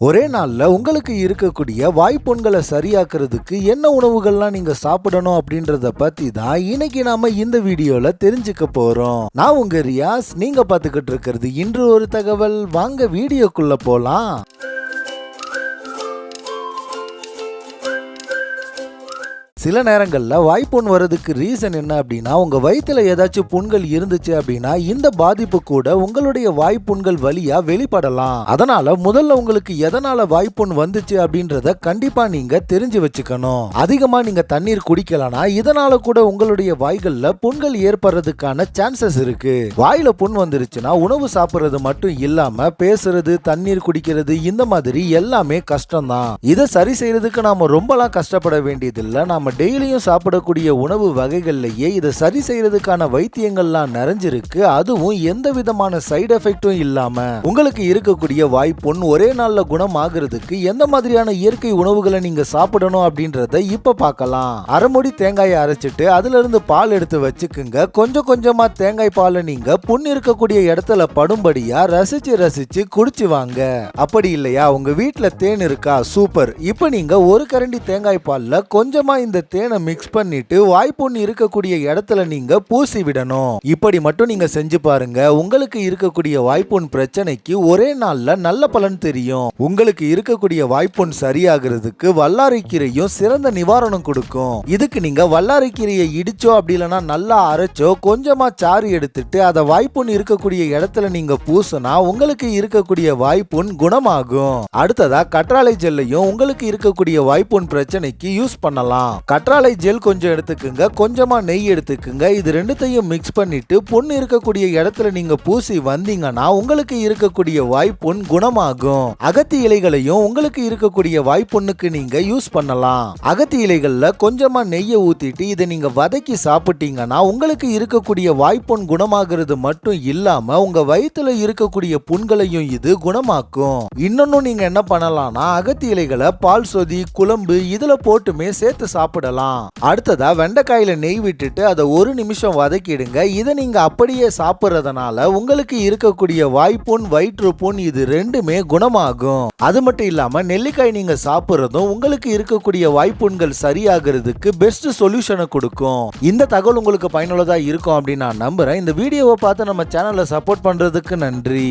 ஒரே நாளில் உங்களுக்கு இருக்கக்கூடிய வாய்ப்புண்களை சரியாக்குறதுக்கு என்ன உணவுகள்லாம் நீங்கள் சாப்பிடணும் அப்படின்றத பற்றி தான் இன்னைக்கு நாம இந்த வீடியோவில் தெரிஞ்சுக்க போகிறோம் நான் உங்கள் ரியாஸ். நீங்கள் பார்த்துக்கிட்டு இருக்கிறது இன்று ஒரு தகவல். வாங்க வீடியோக்குள்ளே போகலாம் சில நேரங்களில் வாய்ப்புண் வர்றதுக்கு ரீசன் என்ன அப்படின்னா உங்கள் வயிற்றில் ஏதாச்சும் புண்கள் இருந்துச்சு அப்படின்னா இந்த பாதிப்பு கூட உங்களுடைய வாய்ப்புண்கள் வழியா வெளிப்படலாம். அதனால முதல்ல உங்களுக்கு எதனால வாய்ப்புண் வந்துச்சு அப்படின்றத கண்டிப்பாக நீங்க தெரிஞ்சு வச்சுக்கணும். அதிகமாக நீங்க தண்ணீர் குடிக்கலனா இதனால கூட உங்களுடைய வாய்களில் புண்கள் ஏற்படுறதுக்கான சான்சஸ் இருக்கு. வாயில புண் வந்துருச்சுன்னா உணவு சாப்பிடுறது மட்டும் இல்லாமல் பேசுறது தண்ணீர் குடிக்கிறது இந்த மாதிரி எல்லாமே கஷ்டம்தான். இதை சரி செய்யறதுக்கு நாம ரொம்பலாம் கஷ்டப்பட வேண்டியதில்லை. நாம டெய்லியும் சாப்பிடக்கூடிய உணவு வகைகள்லயே இதை சரி செய்யறதுக்கான வைத்தியங்கள்லாம் நிறைஞ்சிருக்கு. அதுவும் எந்த விதமான சைடு எஃபெக்டும் இல்லாம உங்களுக்கு இருக்கக்கூடிய வாய்ப்புண் ஒரே நாள்ல குணமாகிறதுக்கு எந்த மாதிரியான இயற்கை உணவுகளை நீங்க சாப்பிடணும் அப்படின்றத இப்ப பார்க்கலாம். அரைமுடி தேங்காயை அரைச்சிட்டு அதுல இருந்து பால் எடுத்து வச்சுக்குங்க. கொஞ்சம் கொஞ்சமா தேங்காய் பாலை நீங்க புண் இருக்கக்கூடிய இடத்துல படும்படியா ரசிச்சு ரசிச்சு குடிச்சு வாங்க. அப்படி இல்லையா? உங்க வீட்டுல தேன் இருக்கா? சூப்பர். இப்ப நீங்க ஒரு கரண்டி தேங்காய் பால்ல கொஞ்சமா இந்த தேனை மிக்ஸ் பண்ணிட்டு வாய்ப்புண் இருக்கக்கூடிய இடத்துல நீங்க பூசி விடணும். இப்படி மட்டும் நீங்க செஞ்சு பாருங்க. உங்களுக்கு இருக்கக்கூடிய வாய்ப்புண் பிரச்சனைக்கு ஒரே நாள்ல நல்ல பலன் தெரியும். உங்களுக்கு இருக்கக்கூடிய வாய்ப்புண் சரியாகிறதுக்கு வல்லாரைக்கீரையும் சிறந்த நிவாரணம் கொடுக்கும். இதுக்கு நீங்க வல்லாரைக்கீரையை இடிச்சோ அப்படி இல்லைன்னா நல்லா அரைச்சோ கொஞ்சமா சாறு எடுத்துட்டு அதை வாய்ப்புண் இருக்கக்கூடிய இடத்துல நீங்க பூசினா உங்களுக்கு இருக்கக்கூடிய வாய்ப்புண் குணமாகும். அடுத்ததா கற்றாழை ஜெல்லையும் உங்களுக்கு இருக்கக்கூடிய வாய்ப்புண் பிரச்சனைக்கு யூஸ் பண்ணலாம். கற்றாழை ஜெல் கொஞ்சம் எடுத்துக்குங்க கொஞ்சமா நெய் எடுத்துக்குங்க. இது ரெண்டுத்தையும் மிக்ஸ் பண்ணிட்டு புண் இருக்கக்கூடிய இடத்துல நீங்க பூசி வந்தீங்கன்னா உங்களுக்கு இருக்கக்கூடிய வாய்ப்புண் குணமாகும். அகத்தி இலைகளையும் உங்களுக்கு இருக்கக்கூடிய வாய்ப்புண்ணுக்கு நீங்க யூஸ் பண்ணலாம். அகத்தி இலைகள்ல கொஞ்சமா நெய்யை ஊத்திட்டு இதை நீங்க வதக்கி சாப்பிட்டீங்கன்னா உங்களுக்கு இருக்கக்கூடிய வாய்ப்புண் குணமாகிறது மட்டும் இல்லாம உங்க வயித்துல இருக்கக்கூடிய புண்களையும் இது குணமாக்கும். இன்னொன்னும் நீங்க என்ன பண்ணலாம்னா அகத்தி இலைகளை பால் சொதி குழம்பு இதில் போட்டுமே சேர்த்து சாப்பிடலாம். அடுத்ததா வெண்டைக்காயில நெய் விட்டுட்டு அதை ஒரு நிமிஷம் வதக்கிடுங்க. இதை நீங்க அப்படியே சாப்பிட்றதுனால உங்களுக்கு இருக்கக்கூடிய வாய்ப்புண் வயிற்றுப்புண் இது ரெண்டுமே குணமாகும். அது மட்டும் இல்லாம நெல்லிக்காய் நீங்க சாப்பிட்றதும் உங்களுக்கு இருக்கக்கூடிய வாய்ப்புண்கள் சரியாகிறதுக்கு பெஸ்ட் சொல்யூஷனை கொடுக்கும். இந்த தகவல் உங்களுக்கு பயனுள்ளதா இருக்கும் அப்படின்னு நான் நம்புறேன். இந்த வீடியோவை பார்த்து நம்ம சேனலை சப்போர்ட் பண்றதுக்கு நன்றி.